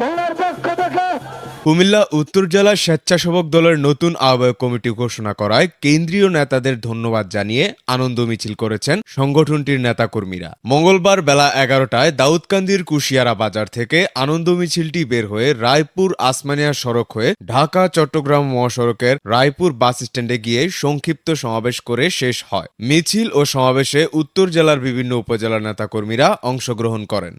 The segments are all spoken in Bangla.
বাংলার পক্ষ কুমিল্লা উত্তর জেলা স্বেচ্ছাসেবক দলের নতুন আহ্বায়ক কমিটি ঘোষণা করায় কেন্দ্রীয় নেতাদের ধন্যবাদ জানিয়ে আনন্দ মিছিল করেছেন সংগঠনটির নেতাকর্মীরা। মঙ্গলবার বেলা এগারোটায় দাউদকান্দির কুশিয়ারা বাজার থেকে আনন্দ মিছিলটি বের হয়ে রায়পুর আসমানিয়া সড়ক হয়ে ঢাকা, চট্টগ্রাম মহাসড়কের রায়পুর বাস স্ট্যান্ডে গিয়ে সংক্ষিপ্ত সমাবেশ করে শেষ হয়। মিছিল ও সমাবেশে উত্তর জেলার বিভিন্ন উপজেলার নেতাকর্মীরা অংশগ্রহণ করেন।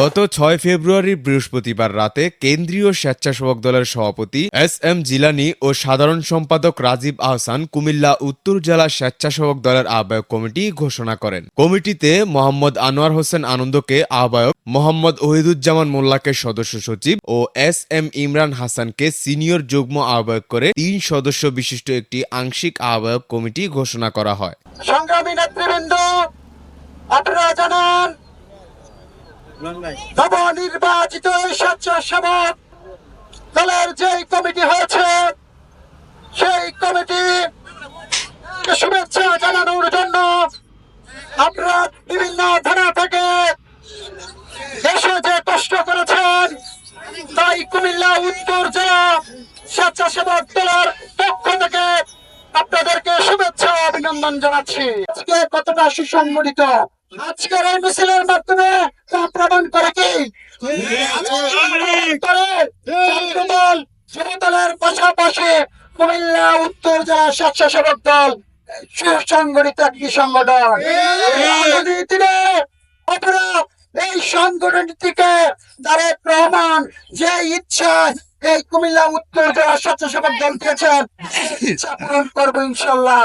গত ছয় ফেব্রুয়ারি বৃহস্পতিবার রাতে কেন্দ্রীয় স্বেচ্ছাসেবক দলের সভাপতি এস এম জিলানি ও সাধারণ সম্পাদক রাজীব আহসান কুমিল্লা উত্তর জেলা স্বেচ্ছাসেবক দলের আহ্বায়ক কমিটি ঘোষণা করেন। কমিটিতে মোহাম্মদ আনোয়ার হোসেন আনন্দকে আহ্বায়ক, মোহাম্মদ ওহিদুজ্জামান মোল্লাকে সদস্য সচিব ও এস এম ইমরান হাসানকে সিনিয়র যুগ্ম আহ্বায়ক করে তিন সদস্য বিশিষ্ট একটি আংশিক আহ্বায়ক কমিটি ঘোষণা করা হয়। সংগ্রামী নেতৃবৃন্দ আপনারা জানান নবনির্বাচিত স্বেচ্ছাসেবক দলের যে কমিটি হয়েছে, সেই কমিটি শুভেচ্ছা জানানোর জন্য আপনারা বিভিন্ন থানা থেকে দেশে যে কষ্ট করেছেন, তাই কুমিল্লা উত্তর জেলা স্বেচ্ছাসেবক দলের পক্ষ থেকে আপনাদেরকে শুভেচ্ছা অভিনন্দন জানাচ্ছি। আজকে কতটা সুসংগঠিত? আজকের এই মিছিলের মাধ্যমে তা প্রমাণ করে কি? ছাত্রদল যুবদলের পাশাপাশি কুমিল্লা উত্তর জেলা স্বেচ্ছাসেবক দল সুসংগঠিত একটি সংগঠন। দিনে আপনারা এই সংগঠনটিকে তারেক রহমান যে ইচ্ছা এই কুমিল্লা উত্তর জেলা স্বেচ্ছাসেবক দল দিয়েছেন পূরণ করব ইনশাল্লাহ।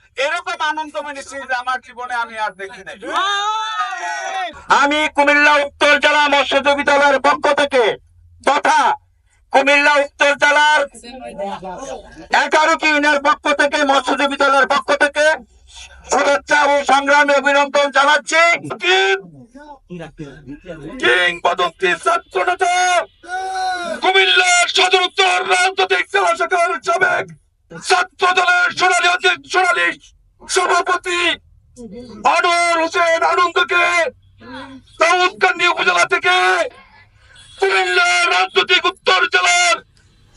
এরকম আনন্দ মিনিস্ট্রি আমার জীবনে আমি আর দেখি নাই। আমি কুমিল্লা উত্তর জেলা মৎস্যজীবী দলের পক্ষ থেকে তথা কুমিল্লা উত্তর জেলার এগারো ইউনিয়নের পক্ষ থেকে মৎস্যজীবী দলের পক্ষ থেকে শুভেচ্ছা ও সংগ্রামে অভিনন্দন জানাচ্ছি। কিংবদন্তি ছাত্রনেতা কুমিল্লার সদর উত্তর রাজনৈতিক জেলা শাখার সাবেক ছাত্র সভাপতি আনোয়ার হোসেন আনন্দকে দাউদকান্দি উপজেলা থেকে কুমিল্লা রাজনৈতিক উত্তর জেলার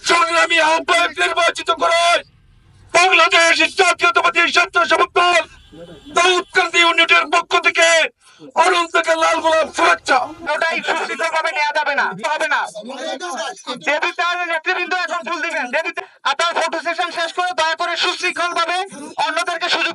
সংগ্রামী আহ্বায়ক নির্বাচিত করায় বাংলাদেশ জাতীয়তাবাদী স্বেচ্ছাসেবক দল দাউদকান্দি ইউনিটের পক্ষ থেকে অনন্তকে লাল গোলাপ শুভেচ্ছা। অন্যদেরকে সুযোগ